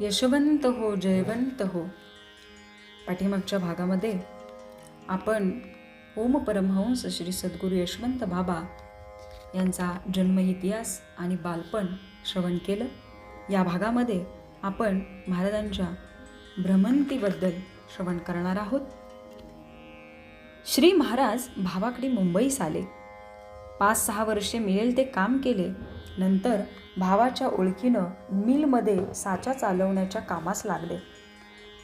यशवंत हो जयवंत हो. पाठीमागच्या भागामध्ये आपण ओम परमहंस श्री सद्गुरू यशवंत बाबा यांचा जन्म इतिहास आणि बालपण श्रवण केलं. या भागामध्ये आपण महाराजांच्या भ्रमंतीबद्दल श्रवण करणार आहोत. श्री महाराज भावाकडे मुंबईस आले. पाच सहा वर्षे मिळेल ते काम केले. नंतर भावाच्या ओळखीनं मिलमध्ये साचा चालवण्याच्या कामास लागले.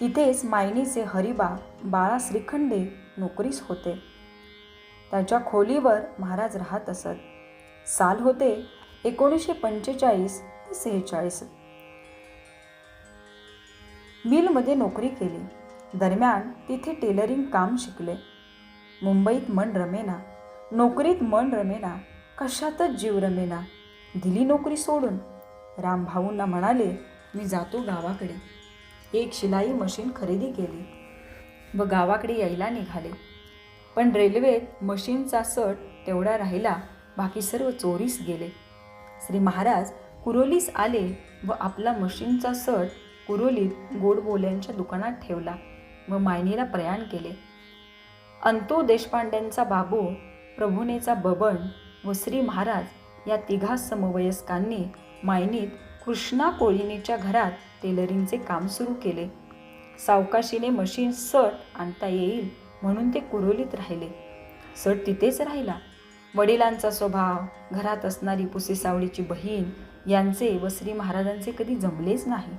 तिथेच मायनीचे हरिबा बाळा श्रीखंडे नोकरीस होते. त्याच्या खोलीवर महाराज राहत असत. साल होते एकोणीसशे पंचेचाळीस ते सेहेचाळीस. मिलमध्ये नोकरी केली. दरम्यान तिथे टेलरिंग काम शिकले. मुंबईत मन रमेना नोकरीत मन रमेना कशातच जीव रमेना दिली नोकरी सोडून. रामभाऊंना म्हणाले मी जातो गावाकडे. एक शिलाई मशीन खरेदी केली. व गावाकडे यायला निघाले. पण रेल्वेत मशीनचा सट तेवढा राहिला बाकी सर्व चोरीस गेले. श्री महाराज कुरोलीस आले व आपला मशीनचा सट कुरोलीत गोडबोल्यांच्या दुकानात ठेवला व मायनीला प्रयाण केले. अंतो देशपांड्यांचा बाबू प्रभुनेचा बबन व श्री महाराज या तिघा समवयस्कांनी मायनीत कृष्णा कोळिनीच्या घरात टेलरिंगचे काम सुरू केले. सावकाशीने मशीन सट आणता येईल म्हणून ते कुरोलीत राहिले. सट तिथेच राहिला. वडिलांचा स्वभाव घरात असणारी पुसेसावळीची बहीण यांचे व श्री महाराजांचे कधी जमलेच नाही.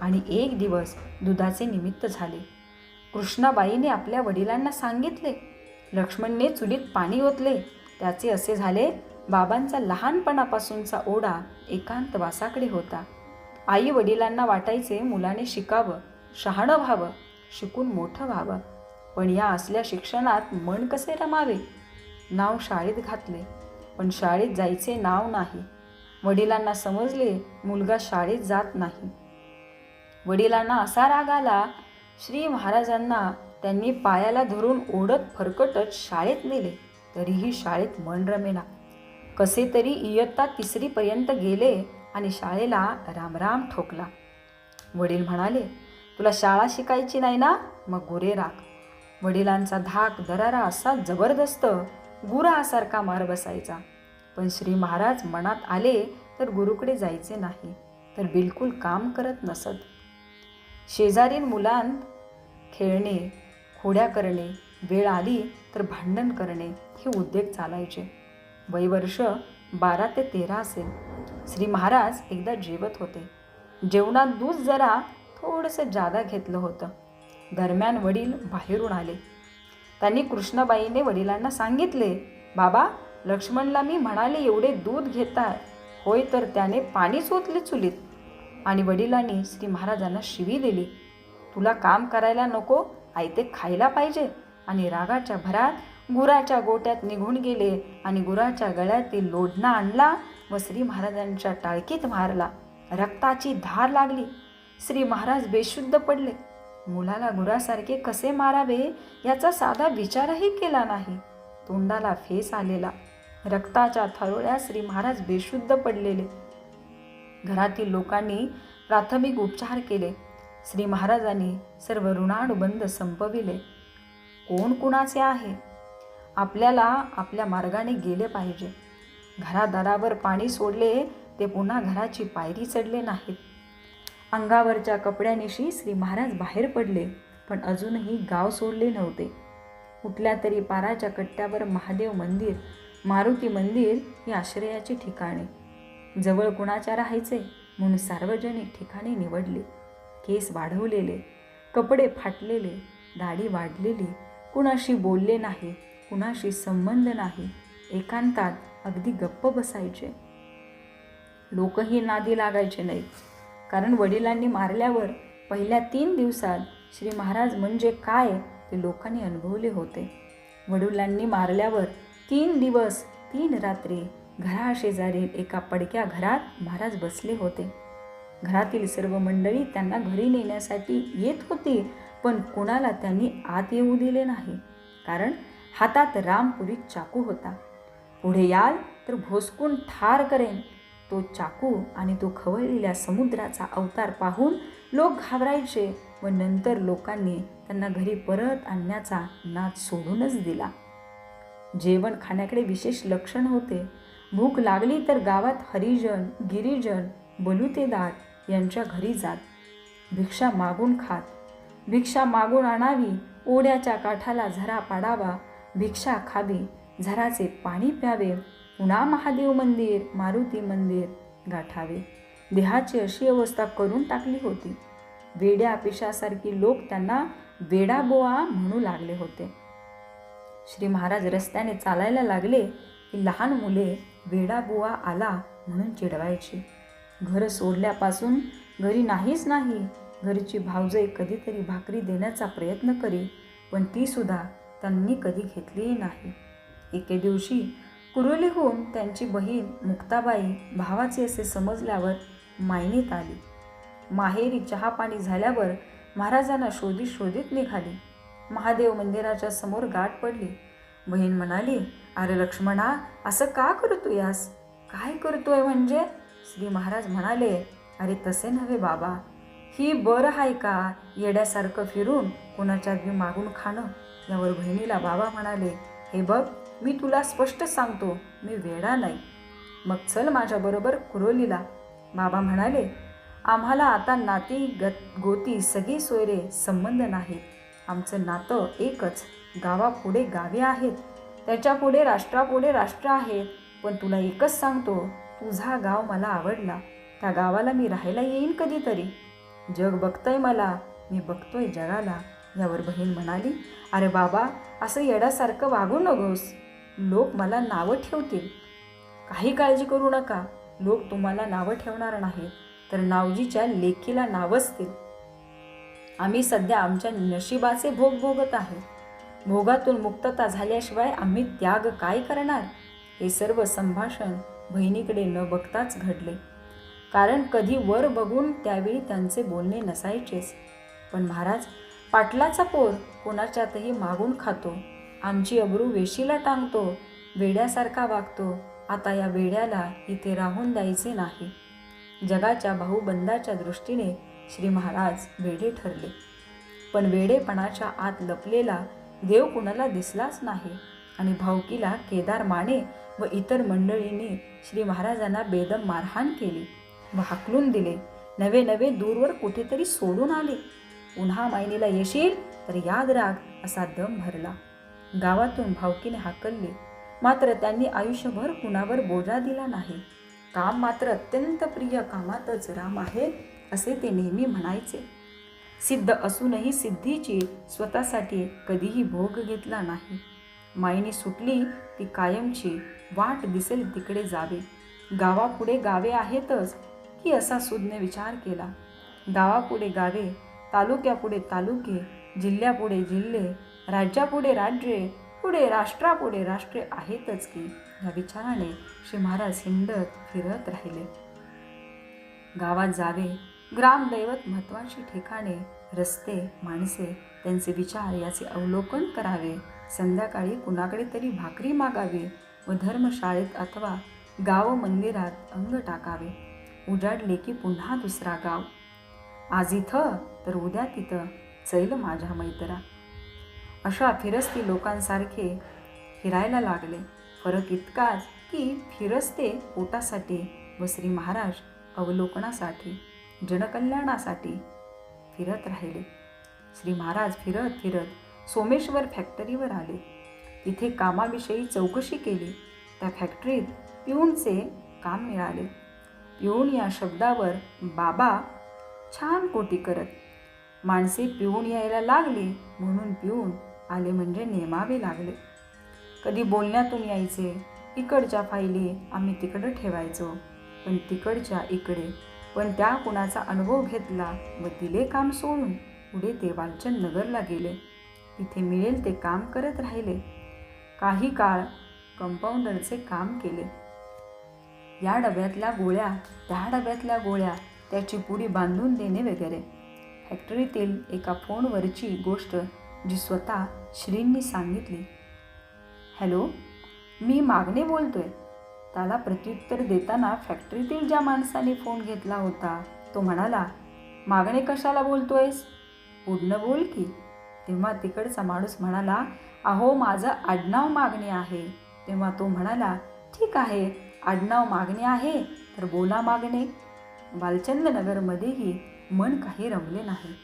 आणि एक दिवस दुधाचे निमित्त झाले. कृष्णाबाईने आपल्या वडिलांना सांगितले लक्ष्मणने चुलीत पाणी ओतले त्याचे असे झाले बाबांचा लहानपणापासूनचा ओढा एकांतवासाकडे होता. आई वडिलांना वाटायचे मुलाने शिकावं शहाणं व्हावं शिकून मोठं व्हावं. पण या असल्या शिक्षणात मन कसे रमावे? नाव शाळेत घातले. पण शाळेत जायचे नाव नाही. वडिलांना समजले मुलगा शाळेत जात नाही. वडिलांना असा राग आला श्री महाराजांना त्यांनी पायाला धरून ओढत फरकटत शाळेत नेले तरीही शाळेत मन रमेना. कसे तरी इयत्ता तिसरीपर्यंत गेले आणि शाळेला रामराम ठोकला. वडील म्हणाले तुला शाळा शिकायची नाही ना? मग गुरे राख. वडिलांचा धाक दरारा असा जबरदस्त गुरासारखा मार बसायचा. पण श्री महाराज मनात आले तर गुरुकडे जायचे नाही तर बिलकुल काम करत नसत. शेजारील मुलांत खेळणे खोड्या करणे वेळ आली तर भांडण करणे हे उद्योग चालायचे. वयवर्ष बारा ते तेरा असेल. श्री महाराज एकदा जेवत होते. जेवणात दूध जरा थोडंसं जादा घेतलं होतं. दरम्यान वडील बाहेरून आले. त्यांनी कृष्णाबाईने वडिलांना सांगितले बाबा लक्ष्मणला मी म्हणाले एवढे दूध घेताय. होय तर त्याने पाणी सोतले चुलीत. आणि वडिलांनी श्री महाराजांना शिवी दिली. तुला काम करायला नको आई ते खायला पाहिजे. आणि रागाच्या भरात गुराच्या गोट्यात निघून गेले आणि गुराच्या गळ्यातील लोढणा आणला व श्री महाराजांच्या टाळकीत मारला. रक्ताची धार लागली. श्री महाराज बेशुद्ध पडले. मुलाला गुरासारखे कसे मारावे याचा साधा विचारही केला नाही. तोंडाला फेस आलेला. रक्ताच्या थरोळ्या श्री महाराज बेशुद्ध पडलेले. घरातील लोकांनी प्राथमिक उपचार केले. श्री महाराजांनी सर्व ऋणानुबंध संपविले. कोण कुणाचे आहे? आपल्याला आपल्या मार्गाने गेले पाहिजे. घरादारावर पाणी सोडले ते पुन्हा घराची पायरी चढले नाहीत. अंगावरच्या कपड्यानिशी श्री महाराज बाहेर पडले पण अजूनही गाव सोडले नव्हते. कुठल्या तरी पाराच्या कट्ट्यावर महादेव मंदिर मारुती मंदिर ही आश्रयाची ठिकाणे. जवळ कुणाच्या राहायचे? म्हणून सार्वजनिक ठिकाणी निवडली. केस वाढवलेले कपडे फाटलेले दाढी वाढलेली कुणाशी बोलले नाही. कुणाशी संबंध नाही एकांतात अगदी गप्प बसायचे. लोकही नादी लागायचे नाहीत. कारण वडिलांनी मारल्यावर पहिल्या तीन दिवसात श्री महाराज म्हणजे काय ते लोकांनी अनुभवले होते. वडिलांनी मारल्यावर तीन दिवस तीन रात्री घराशेजारी एका पडक्या घरात महाराज बसले होते. घरातील सर्व मंडळी त्यांना घरी नेण्यासाठी येत होती पण कोणाला त्यांनी आत येऊ दिले नाही. कारण हातात रामपुरीत चाकू होता. पुढे याल तर भोसकून ठार करेन. तो चाकू आणि तो खवळलेल्या समुद्राचा अवतार पाहून लोक घाबरायचे व नंतर लोकांनी त्यांना घरी परत आणण्याचा नाद सोडूनच दिला. जेवण खाण्याकडे विशेष लक्षण होते. भूक लागली तर गावात हरिजन गिरिजन बलुतेदार यांच्या घरी जात. भिक्षा मागून खात. भिक्षा मागून आणावी ओढ्याच्या काठाला झरा पाडावा भिक्षा खावी झराचे पाणी प्यावे पुन्हा महादेव मंदिर मारुती मंदिर गाठावे. देहाची अशी अवस्था करून टाकली होती. वेड्या पिशासारखी लोक त्यांना वेडाबोआ म्हणू लागले होते. श्री महाराज रस्त्याने चालायला लागले की लहान मुले वेडाबुवा आला म्हणून चिडवायची. घर सोडल्यापासून घरी नाहीच नाही. घरची भावजई कधीतरी भाकरी देण्याचा प्रयत्न करी पण ती सुद्धा त्यांनी कधी घेतलीही नाही. एके दिवशी कुरुलीहून त्यांची बहीण मुक्ताबाई भावाचे असे समजल्यावर मायनीत आली. माहेरी चहापाणी झाल्यावर महाराजांना शोधित शोधित निघाली. महादेव मंदिराच्या समोर गाठ पडली. बहीण म्हणाली अरे लक्ष्मणा असं का करतो यास काय करतोय म्हणजे? श्री महाराज म्हणाले अरे तसे नव्हे बाबा. ही बरं आहे का? येड्यासारखं फिरून कोणाच्या मागून खाणं. यावर बहिणीला बाबा म्हणाले हे बघ मी तुला स्पष्ट सांगतो मी वेडा नाही. मग चल माझ्याबरोबर कुरोलीला. बाबा म्हणाले आम्हाला आता नाती गत गोती सगळी सोयरे संबंध नाहीत. आमचं नातं एकच गावापुढे गावे आहेत. त्याच्यापुढे राष्ट्रापुढे राष्ट्र आहेत. पण तुला एकच सांगतो तुझा गाव मला आवडला. त्या गावाला मी राहायला येईन कधीतरी. जग बघतंय मला मी बघतोय जगाला. यावर बहीण म्हणाली अरे बाबा असं येड्यासारखं वागू नकोस. लोक मला नावं ठेवतील. काही काळजी करू नका. लोक तुम्हाला नावं ठेवणार नाही तर नावजीच्या लेखीला नावसतील आम्ही सध्या आमच्या नशिबाचे भोग भोगत आहे. भोगातून मुक्तता झाल्याशिवाय आम्ही त्याग काय करणार? हे सर्व संभाषण बहिणीकडे न बघताच घडले. कारण कधी वर बघून त्यावेळी त्यांचे बोलणे नसायचेच. पण महाराज पाटलाचा पोर कोणाच्यातही मागून खातो. आमची अब्रू वेशीला टांगतो वेड्यासारखा वागतो. आता या वेड्याला इथे राहून द्यायचे नाही. जगाच्या भाऊबंदाच्या दृष्टीने श्री महाराज वेडे ठरले. पण वेडेपणाच्या आत लपलेला देव कुणाला दिसलाच नाही आणि भावकीला केदार माने व इतर मंडळींनी श्री महाराजांना बेदम मारहाण केली. व हाकलून दिले. नवे नवे दूरवर कुठेतरी सोडून आले. पुन्हा मायनीला येशील तर याद राग असा दम भरला. गावातून भावकीने हाकलले. मात्र त्यांनी आयुष्यभर कुणावर बोजा दिला नाही. काम मात्र अत्यंत प्रिय कामातच राम आहे असे ते नेहमी म्हणायचे. सिद्ध असूनही सिद्धीची स्वतःसाठी कधीही भोग घेतला नाही. मायनी सुटली ती कायमची वाट दिसेल तिकडे जावे. गावापुढे गावे आहेतच की असा सुज्ञ विचार केला. गावापुढे गावे तालुक्यापुढे तालुके जिल्ह्यापुढे जिल्हे राज्यापुढे राज्ये पुढे राष्ट्रापुढे राष्ट्रे आहेतच की या विचाराने श्री महाराज हिंडत फिरत राहिले. गावात जावे ग्रामदैवत महत्वाची ठिकाणे रस्ते माणसे त्यांचे विचार याचे अवलोकन करावे. संध्याकाळी कुणाकडे तरी भाकरी मागावी व धर्मशाळेत अथवा गाव मंदिरात अंग टाकावे. उजाडले की पुन्हा दुसरा गाव. आज इथं तर उद्या तिथं चैल माझ्या मैत्रा. अशा फिरस्ती लोकांसारखे फिरायला लागले. फरक इतकाच की फिरस्ते पोटासाठी व श्री महाराज अवलोकनासाठी जनकल्याणासाठी फिरत राहिले. श्री महाराज फिरत फिरत सोमेश्वर फॅक्टरीवर आले. तिथे कामाविषयी चौकशी केली. त्या फॅक्टरीत पिऊनचे काम मिळाले. पिऊन या शब्दावर बाबा छान कोटी करत. माणसे पिऊन यायला लागली म्हणून पिऊन आले म्हणजे नेमावे लागले. कधी बोलण्यातून यायचे इकडच्या फायली आम्ही तिकडं ठेवायचो पण तिकडच्या इकडे पण त्या कुणाचा अनुभव घेतला व दिले काम सोडून पुढे ते वालचंद नगरला गेले. तिथे मिळेल ते काम करत राहिले. काही काळ कंपाऊंडरचे काम केले. या डब्यातल्या गोळ्या त्या डब्यातल्या गोळ्या त्याची पुडी बांधून देणे वगैरे. फॅक्टरीतील एका फोनवरची गोष्ट जी स्वतः श्रींनी सांगितली. हॅलो मी मागणे बोलतोय. त्याला प्रत्युत्तर देताना फॅक्टरीतील ज्या माणसाने फोन घेतला होता तो म्हणाला मागणे कशाला बोलतोयस? पुढनं बोल की. तेव्हा तिकडचा माणूस म्हणाला अहो माझं आडनाव मागणे आहे. तेव्हा तो म्हणाला ठीक आहे आडनाव मागणे आहे तर बोला मागणे. बालचंदनगरमध्येही मन काही रमले नाही.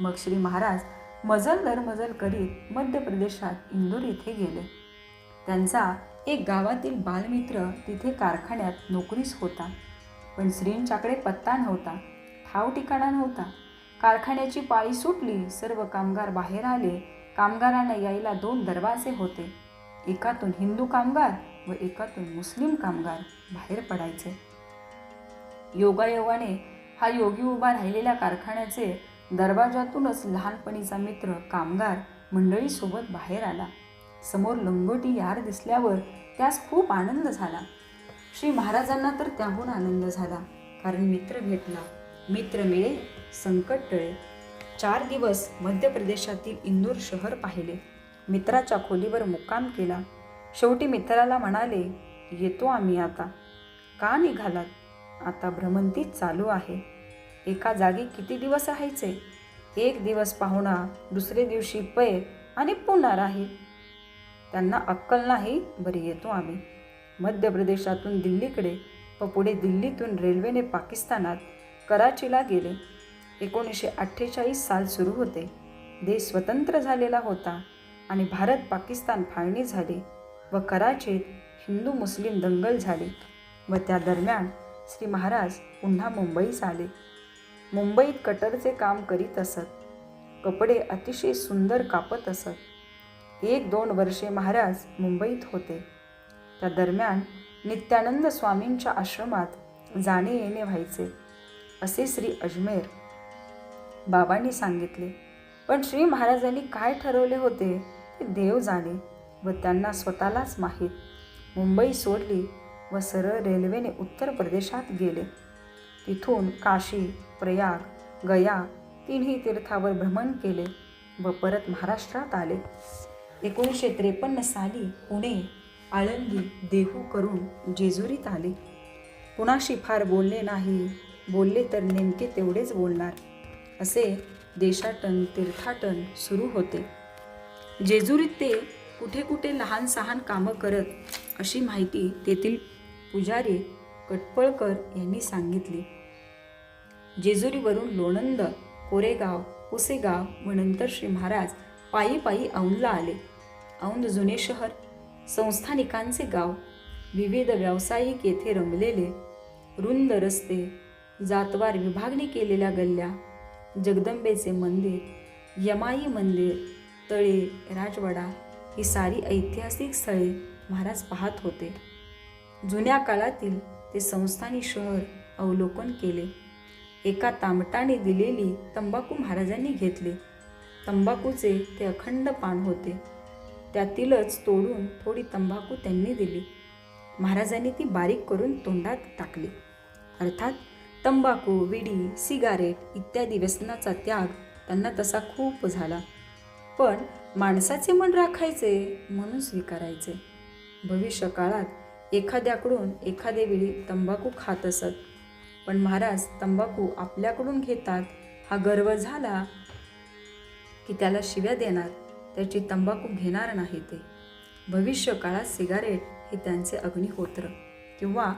मग श्री महाराज मजल दर मजल करीत मध्य प्रदेशात इंदूर येथे गेले. त्यांचा एक गावातील बालमित्र तिथे कारखान्यात नोकरीस होता. पण श्रींच्याकडे पत्ता नव्हता ठाव ठिकाणा नव्हता. कारखान्याची पाळी सुटली सर्व कामगार बाहेर आले. कामगारांना यायला दोन दरवाजे होते. एकातून हिंदू कामगार व एकातून मुस्लिम कामगार बाहेर पडायचे. योगायोगाने हा योगी उभा राहिलेल्या कारखान्याचे दरवाजातूनच लहानपणीचा मित्र कामगार मंडळीसोबत बाहेर आला. समोर लंगोटी यार दिसल्यावर त्यास खूप आनंद झाला. श्री महाराजांना तर त्याहून आनंद झाला कारण मित्र भेटला. मित्र मिळे संकट टळे. चार दिवस मध्य प्रदेशातील इंदूर शहर पाहिले. मित्राच्या खोलीवर मुक्काम केला. शेवटी मित्राला म्हणाले येतो आम्ही आता. का निघालात? आता भ्रमंतीच चालू आहे. एका जागी किती दिवस राहायचे? एक दिवस पाहुणा दुसरे दिवशी पै आणि पुन्हा राहील त्यांना अक्कल नाही बरी येतो आम्ही. मध्य प्रदेशातून दिल्लीकडे व पुढे दिल्लीतून रेल्वेने पाकिस्तानात कराचीला गेले. एकोणीसशे अठ्ठेचाळीस साल सुरू होते. देश स्वतंत्र झालेला होता आणि भारत पाकिस्तान फाळणी झाली व कराचीत हिंदू मुस्लिम दंगल झाली व त्या दरम्यान श्री महाराज पुन्हा मुंबईस आले. मुंबईत कटरचे काम करीत असत. कपडे अतिशय सुंदर कापत असत. एक दोन वर्षे महाराज मुंबईत होते. त्या दरम्यान नित्यानंद स्वामींच्या आश्रमात जाणे येणे व्हायचे असे श्री अजमेर बाबांनी सांगितले. पण श्री महाराजांनी काय ठरवले होते ते देव जाणे व त्यांना स्वतःलाच माहीत. मुंबई सोडली व सरळ रेल्वेने उत्तर प्रदेशात गेले. तिथून काशी प्रयाग गया तिन्ही तीर्थावर भ्रमण केले व परत महाराष्ट्रात आले. एकोणीसशे त्रेपन्न साली पुणे आळंदी देहू करून जेजुरीत आले. कुणाशी फार बोलले नाही बोलले तर नेमके तेवढेच बोलणार असे देशाटन तीर्थाटन सुरू होते. जेजुरीत ते कुठे कुठे लहान सहान कामं करत अशी माहिती तेथील पुजारी कटपळकर यांनी सांगितली. जेजुरीवरून लोणंद कोरेगाव पुसेगाव व नंतर श्री महाराज पायी पायी औंधला आले. औंध जुने शहर संस्थानिकांचे गाव विविध व्यावसायिक येथे रमलेले रुंद रस्ते जातवार विभागणी केलेल्या गल्ल्या जगदंबेचे मंदिर यमाई मंदिर तळे राजवाडा ही सारी ऐतिहासिक स्थळे महाराज पाहत होते. जुन्या काळातील ते संस्थानी शहर अवलोकन केले. एका तामटाने दिलेली तंबाखू महाराजांनी घेतली. तंबाखूचे ते अखंड पान होते. त्यातीलच तोडून थोडी तंबाखू त्यांनी दिली. महाराजांनी ती बारीक करून तोंडात टाकली. अर्थात तंबाखू विडी सिगारेट इत्यादी व्यसनाचा त्याग त्यांना तसा खूप झाला. पण माणसाचे मन राखायचे म्हणून स्वीकारायचे. भविष्य काळात एखाद्याकडून एखादे वेळी तंबाखू खात असत. पण महाराज तंबाखू आपल्याकडून घेतात. हा गर्व झाला की त्याला शिव्या देणार. त्याची तंबाखू घेणार नाही ते. भविष्य काळात सिगारेट हे त्यांचे अग्निहोत्र किंवा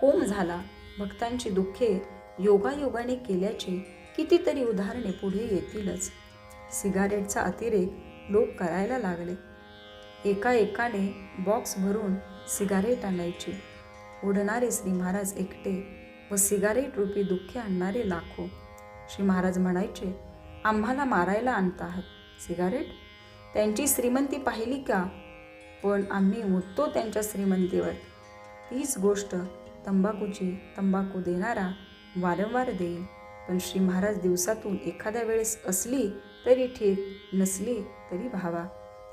होम झाला. भक्तांची दुःखे योगायोगाने केल्याची कितीतरी उदाहरणे पुढे येतीलच. सिगारेटचा अतिरेक लोक करायला लागले. एका एकाने बॉक्स भरून सिगारेट आणायची. उडणारे श्री महाराज एकटे व सिगारेट रूपी दुःखे आणणारे लाखो. श्री महाराज म्हणायचे आम्हाला मारायला आणत आहात सिगारेट? त्यांची श्रीमंती पाहिली का? पण आम्ही उठतो त्यांच्या श्रीमंतीवर. तीच गोष्ट तंबाखूची तंबाखू देणारा वारंवार देईल. पण श्री महाराज दिवसातून एखाद्या वेळेस असली तरी ठीक नसली तरी भावा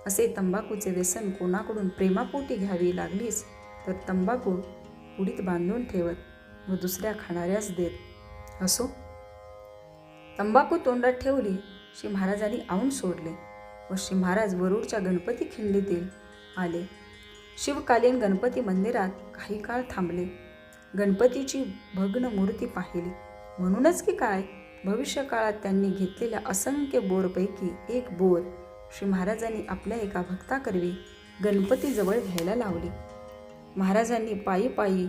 असे तंबाखूचे व्यसन कोणाकडून प्रेमापोटी घ्यावी लागलीच तर तंबाखू उडीत बांधून ठेवत व दुसऱ्या खाणाऱ्यास देत. असो. तंबाखू तोंडात ठेवली श्री महाराजांनी आऊन सोडले व श्री महाराज वरूडच्या गणपती खिंडीतील आले. शिवकालीन गणपती मंदिरात काही काळ थांबले. गणपतीची भग्न मूर्ती पाहिली. म्हणूनच की काय? भविष्यकाळात त्यांनी घेतलेल्या असंख्य बोरपैकी एक बोर श्री महाराजांनी आपल्या एका भक्ताकरवी गणपतीजवळ घ्यायला लावली. महाराजांनी पायी पायी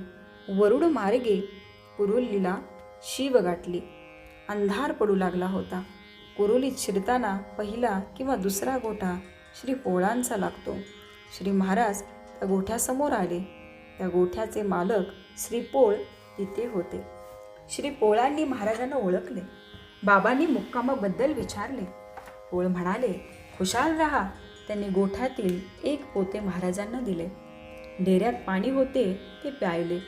वरुड मार्गे कुरुलीला शिव गाठली. अंधार पडू लागला होता. कुरुलीत शिरताना पहिला किंवा दुसरा गोठा श्री पोळांचा लागतो. श्री महाराज त्या गोठ्यासमोर आले. त्या गोठ्याचे मालक श्री पोळ तिथे होते. श्री पोळांनी महाराजांना ओळखले. बाबांनी मुक्कामाबद्दल विचारले. पोळ म्हणाले खुशाल राहा. त्यांनी गोठ्यातील एक पोते महाराजांना दिले. डेऱ्यात पाणी होते ते प्यायले.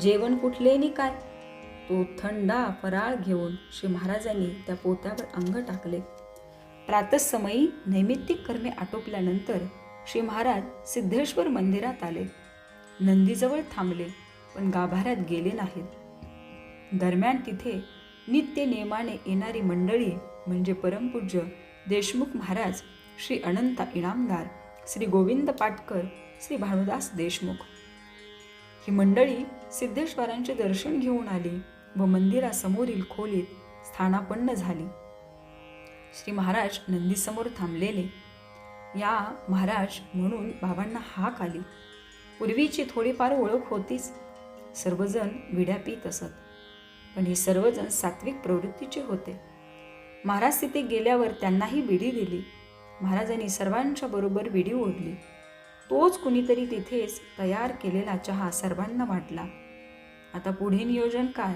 जेवण कुठले नि काय? तो थंडा फराळ घेऊन श्री महाराजांनी त्या पोत्यावर अंग टाकले. प्रातसमयी नैमित्तिक कर्मे आटोपल्यानंतर श्री महाराज सिद्धेश्वर मंदिरात आले. नंदीजवळ थांबले पण गाभाऱ्यात गेले नाहीत. दरम्यान तिथे नित्य नियमाने येणारी मंडळी म्हणजे परमपूज्य देशमुख महाराज श्री अनंत इनामदार श्री गोविंद पाटकर श्री भानुदास देशमुख. ही मंडळी सिद्धेश्वरांचे दर्शन घेऊन आली व मंदिरासमोरील खोलीत स्थानापन्न झाली. श्री महाराज नंदीसमोर थांबलेले. या महाराज म्हणून बाबांना हाक आली. पूर्वीची थोडीफार ओळख होतीच. सर्वजण विड्या पित असत. पण हे सर्वजण सात्विक प्रवृत्तीचे होते. महाराज तिथे गेल्यावर त्यांनाही विडी दिली. महाराजांनी सर्वांच्या बरोबर विडी ओढली. तोच कुणीतरी तिथेच तयार केलेला चहा सर्वांना वाटला. आता पुढे नियोजन काय?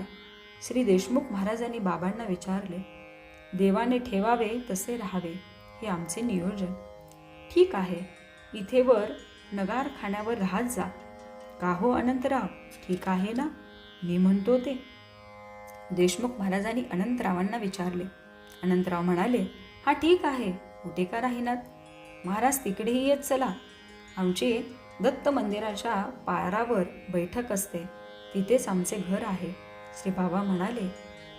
श्री देशमुख महाराजांनी बाबांना विचारले. देवाने ठेवावे तसे राहावे हे आमचे नियोजन. ठीक आहे इथे वर नगार खाण्यावर राहत जा. का हो अनंतराव? ठीक आहे ना? मी म्हणतो ते. देशमुख महाराजांनी अनंतरावांना विचारले. अनंतराव म्हणाले हा ठीक आहे कुठे का राहीनात? महाराज तिकडेही येत चला. आमची दत्त मंदिराच्या पारावर बैठक असते. तिथेच आमचे घर आहे. श्री बाबा म्हणाले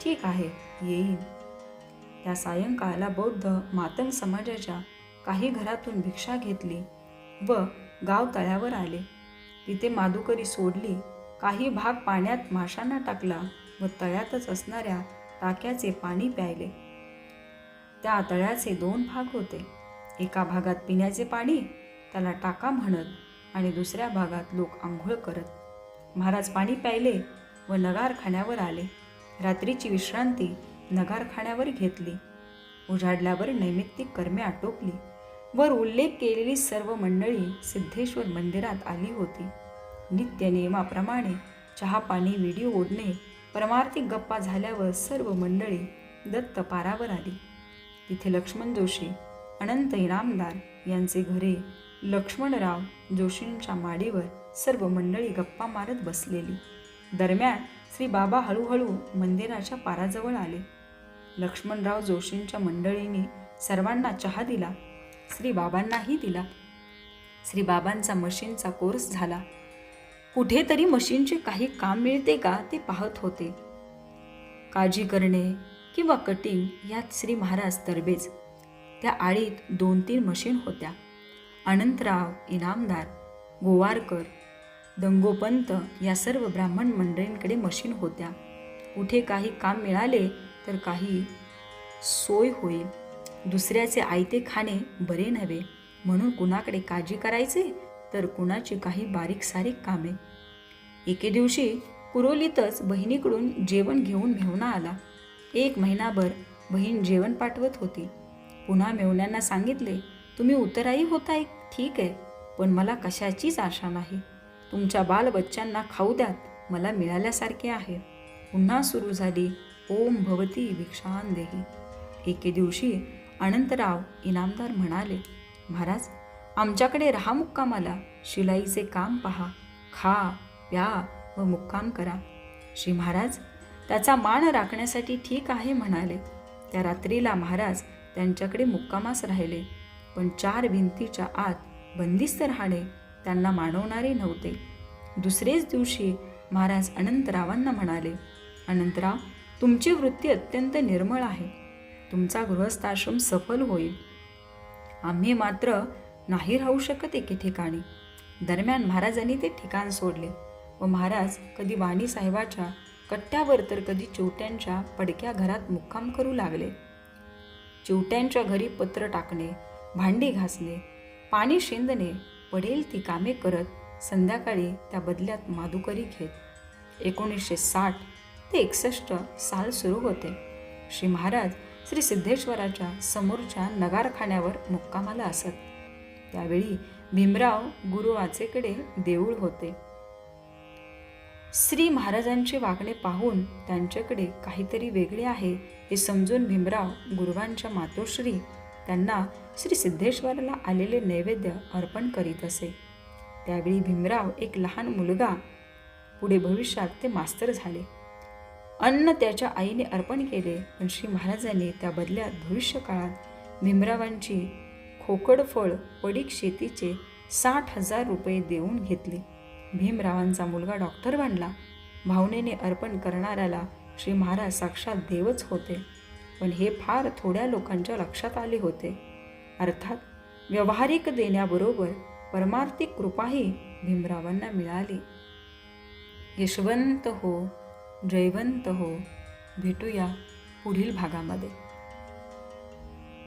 ठीक आहे येईन. त्या सायंकाळला बौद्ध मातंग समाजाच्या काही घरातून भिक्षा घेतली व गाव तळ्यावर आले. तिथे मादुकरी सोडली काही भाग पाण्यात माशांना टाकला व तळ्यातच असणाऱ्या टाक्याचे पाणी प्यायले. त्या आतळ्याचे दोन भाग होते. एका भागात पिण्याचे पाणी त्याला टाका म्हणत आणि दुसऱ्या भागात लोक आंघोळ करत. महाराज पाणी प्यायले व नगारखान्यावर आले. रात्रीची विश्रांती नगारखान्यावर घेतली. उजाडल्यावर नैमित्तिक कर्मे आटोपली. वर उल्लेख केलेली सर्व मंडळी सिद्धेश्वर मंदिरात आली होती. नित्य नियमाप्रमाणे चहा पाणी विडी ओढणे परमार्थिक गप्पा झाल्यावर सर्व मंडळी दत्तपारावर आली. तिथे लक्ष्मण जोशी अनंत इनामदार यांचे घरे लक्ष्मणराव जोशींच्या माडीवर सर्व मंडळी गप्पा मारत बसलेली. दरम्यान श्री बाबा हळूहळू मंदिराच्या पाराजवळ आले. लक्ष्मणराव जोशींच्या मंडळीने सर्वांना चहा दिला. श्री बाबांनाही दिला. श्री बाबांचा मशीनचा कोर्स झाला. कुठेतरी मशीनचे काही काम मिळते का ते पाहत होते. काळजी करणे किंवा कटिंग यात श्री महाराज तरबेज. त्या आळीत दोन तीन मशीन होत्या. अनंतराव इनामदार गोवारकर दंगोपंत या सर्व ब्राह्मण मंडळींकडे मशीन होत्या. कुठे काही काम मिळाले तर काही सोय होईल. दुसऱ्याचे आयते खाणे बरे नव्हे. म्हणून कुणाकडे काळजी करायचे? तर कुणाची काही बारीक सारीक कामे. एके दिवशी कुरोलीतच बहिणीकडून जेवण घेऊन मेहुणा आला. एक महिनाभर बहीण जेवण पाठवत होती. पुन्हा मेवण्यांना सांगितले तुम्ही उतराई होताय ठीक आहे पण मला कशाचीच आशा नाही. तुमच्या बालबच्चांना खाऊ द्यात मला मिळाल्यासारखे आहे. पुन्हा सुरू झाली ओम भवती भिक्षान देही. एके दिवशी अनंतराव इनामदार म्हणाले महाराज आमच्याकडे राहा मुक्कामाला शिलाईचे काम पहा. खा प्या व मुक्काम करा. श्री महाराज त्याचा मान राखण्यासाठी ठीक आहे म्हणाले. त्या रात्रीला महाराज त्यांच्याकडे मुक्कामास राहिले. पण चार भिंतीच्या आत बंदिस्त राहणे त्यांना मानवणारे नव्हते. दुसरेच दिवशी महाराज अनंतरावांना म्हणाले अनंतराव तुमची वृत्ती अत्यंत निर्मळ आहे. तुमचा गृहस्थाश्रम सफल होईल. आम्ही मात्र नाही राहू शकत एके ठिकाणी. दरम्यान महाराजांनी ते ठिकाण सोडले व महाराज कधी वाणी साहेबाच्या कट्ट्यावर तर कधी चिवट्यांच्या पडक्या घरात मुक्काम करू लागले. चिवट्यांच्या घरी पत्र टाकणे भांडी घासणे पाणी शेंदणे पडेल ती कामे करत संध्याकाळी त्या बदल्यात माधुकरी घेत. एकोणीसशे साठ ते एकसष्ट साल सुरू होते. श्री महाराज श्री सिद्धेश्वराच्या समोरच्या नगारखान्यावर मुक्कामाला असत. त्यावेळी भीमराव गुरुवाचेकडे देऊळ होते. श्री महाराजांचे वागणे पाहून त्यांच्याकडे काहीतरी वेगळे आहे हे समजून भीमराव गुरुवांच्या मातोश्री त्यांना श्री सिद्धेश्वराला आलेले नैवेद्य अर्पण करीत असे. त्यावेळी भीमराव एक लहान मुलगा पुढे भविष्यात ते मास्तर झाले. अन्न त्याच्या आईने अर्पण केले पण श्री महाराजांनी त्या बदल्यात भविष्यकाळात भीमरावांची खोकडफळ पडीक शेतीचे साठ हजार रुपये देऊन घेतले. भीमरावांचा मुलगा डॉक्टर बनला. भावनेने अर्पण करणाऱ्याला श्री महाराज साक्षात देवच होते. पण हे फार थोड्या लोकांच्या लक्षात आले होते. अर्थात व्यावहारिक देण्याबरोबर परमार्थिक कृपाही भीमरावांना मिळाली. यशवंत हो जयवंत हो भेटूया पुढील भागामध्ये.